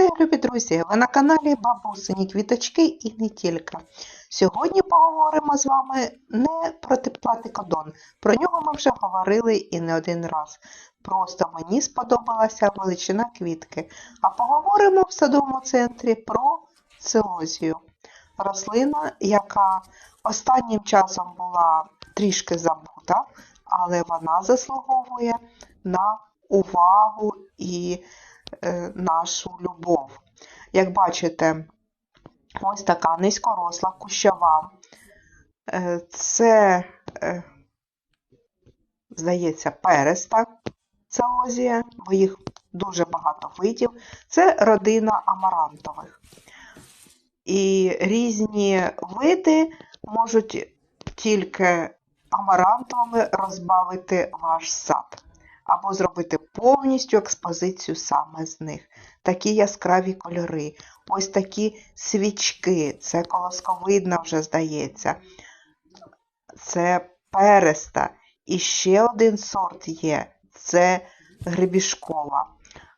Вітаю, любі друзі! Ви на каналі Бабусині Квіточки і не тільки. Сьогодні поговоримо з вами не про теплатикодон. Про нього ми вже говорили і не один раз. Просто мені сподобалася величина квітки. А поговоримо в садовому центрі про целозію. Рослина, яка останнім часом була трішки забута, але вона заслуговує на увагу і нашу любов. Як бачите, ось така низькоросла кущова. Е, Це, е, здається, переста целозія, бо їх дуже багато видів. Це родина амарантових. І різні види можуть тільки амарантовими розбавити ваш сад або зробити повністю експозицію саме з них. Такі яскраві кольори, ось такі свічки, це колосковидна вже здається. Це переста. І ще один сорт є це гребішкова.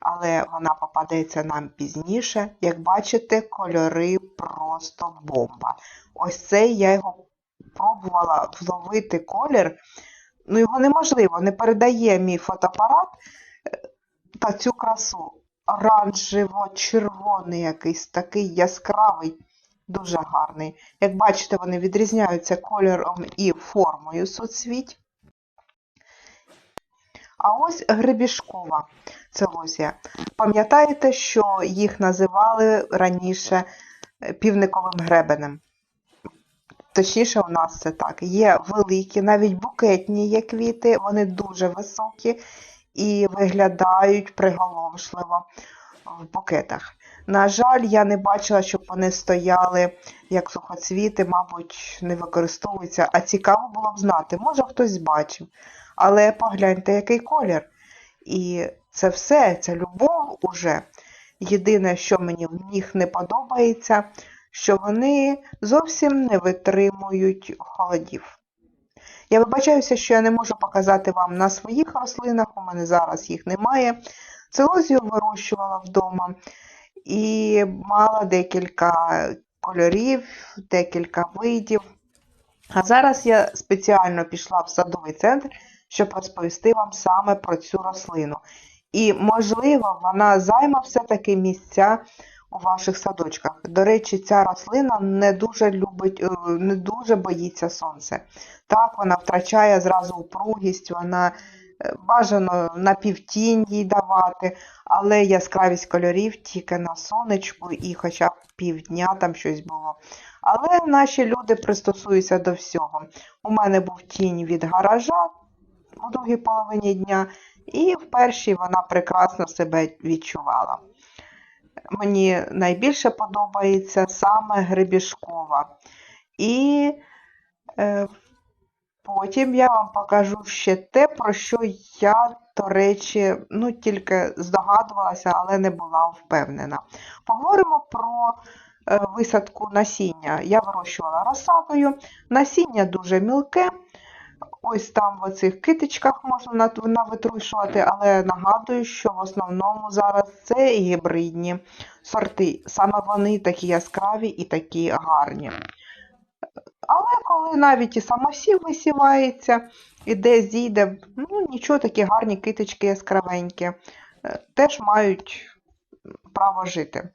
Але вона попадається нам пізніше. Як бачите, кольори просто бомба. Ось цей я його пробувала вловити колір ну його неможливо, не передає мій фотоапарат е, та цю красу. Оранжево-червоний якийсь такий яскравий, дуже гарний. Як бачите, вони відрізняються кольором і формою соцвіть. А ось гребішкова целозія. Пам'ятаєте, що їх називали раніше е, півниковим гребенем? Точніше, у нас це так. Є великі, навіть букетні є квіти, вони дуже високі і виглядають приголомшливо в букетах. На жаль, я не бачила, щоб вони стояли як сухоцвіти, мабуть, не використовуються, а цікаво було б знати, може хтось бачив. Але погляньте, який колір. І це все, це любов уже. Єдине, що мені в них не подобається, що вони зовсім не витримують холодів. Я вибачаюся, що я не можу показати вам на своїх рослинах, у мене зараз їх немає. Целозію вирощувала вдома і мала декілька кольорів, декілька видів. А зараз я спеціально пішла в садовий центр, щоб розповісти вам саме про цю рослину. І, можливо, вона займе все-таки місця у ваших садочках. До речі, ця рослина не дуже любить, е, не дуже боїться сонця. Так, вона втрачає зразу упругість, вона е, бажано на півтінь їй давати, але яскравість кольорів тільки на сонечку і хоча б півдня там щось було. Але наші люди пристосуються до всього. У мене був тінь від гаража у другій половині дня, і в першій вона прекрасно себе відчувала. Мені найбільше подобається саме гребішкова. І е, потім я вам покажу ще те, про що я, до речі, ну, тільки здогадувалася, але не була впевнена. Поговоримо про е, висадку насіння. Я вирощувала розсадою. Насіння дуже мілке. Ось там в оцих китичках можна навитрушувати, але нагадую, що в основному зараз це гібридні сорти. Саме вони такі яскраві і такі гарні. Але коли навіть і самосів висівається, і десь зійде, ну нічого, такі гарні китички яскравенькі, е, теж мають право жити.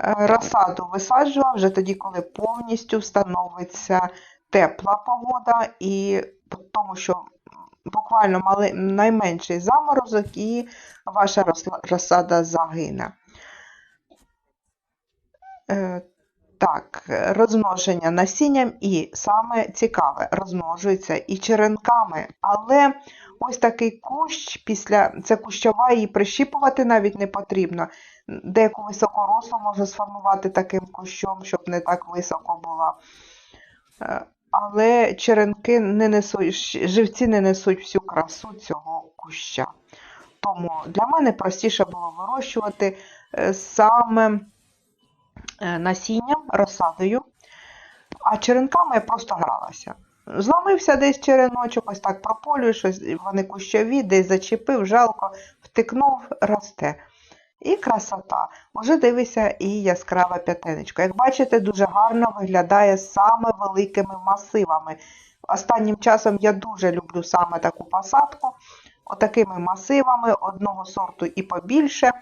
Е, розсаду висаджувала вже тоді, коли повністю встановиться тепла погода, і тому що буквально мали, найменший заморозок і ваша розсада загине. Е, так, розмноження насінням і саме цікаве, розмножується і черенками, але ось такий кущ після це кущова, її прищіпувати навіть не потрібно. Деяку високорослу можна сформувати таким кущом, щоб не так високо була. Але черенки не несуть, живці не несуть всю красу цього куща. Тому для мене простіше було вирощувати е, саме е, насінням, розсадою, а черенками я просто гралася. Зламився десь череночок, ось так прополюєш, вони кущові, десь зачепив, жалко, втикнув, росте. І красота. Уже дивися і яскраве п'ятиночко. Як бачите, дуже гарно виглядає саме великими масивами. Останнім часом я дуже люблю саме таку посадку. Отакими масивами, одного сорту і побільше.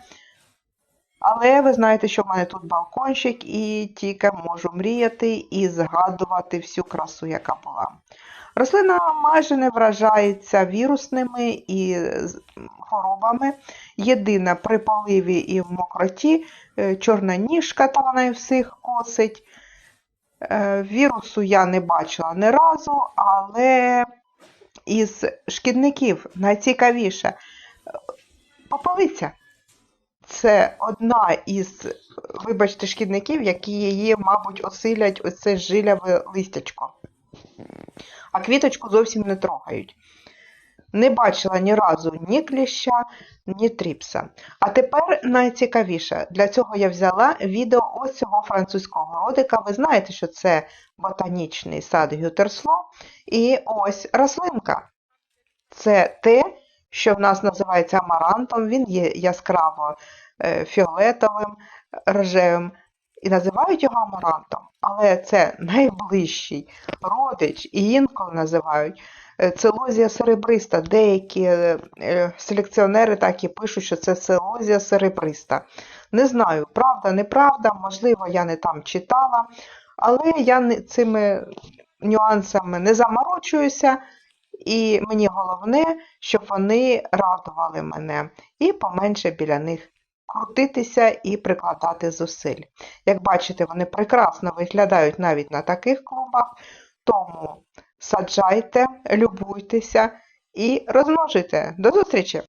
Але ви знаєте, що в мене тут балкончик, і тільки можу мріяти і згадувати всю красу, яка була. Рослина майже не вражається вірусними і хворобами. Єдине при поливі і в мокроті е, чорна ніжка та вона і всіх косить. Е, Вірусу я не бачила ні разу, але із шкідників найцікавіше попелиця. Це одна із, вибачте, шкідників, які її, мабуть, осилять оце жиляве листячко. А квіточку зовсім не трогають. Не бачила ні разу ні кліща, ні тріпса. А тепер найцікавіше. Для цього я взяла відео ось цього французького родика. Ви знаєте, що це ботанічний сад Гютерсло. І ось рослинка. Це те, що в нас називається амарантом. Він є яскраво е, фіолетовим, рожевим. І називають його амарантом, але це найближчий родич, і інколи називають е, целозія серебриста. Деякі е, е, селекціонери так і пишуть, що це целозія серебриста. Не знаю, правда, неправда, можливо, я не там читала, але я цими нюансами не заморочуюся. І мені головне, щоб вони радували мене і поменше біля них крутитися і прикладати зусиль. Як бачите, вони прекрасно виглядають навіть на таких клумбах, тому саджайте, любуйтеся і розмножуйте. До зустрічі!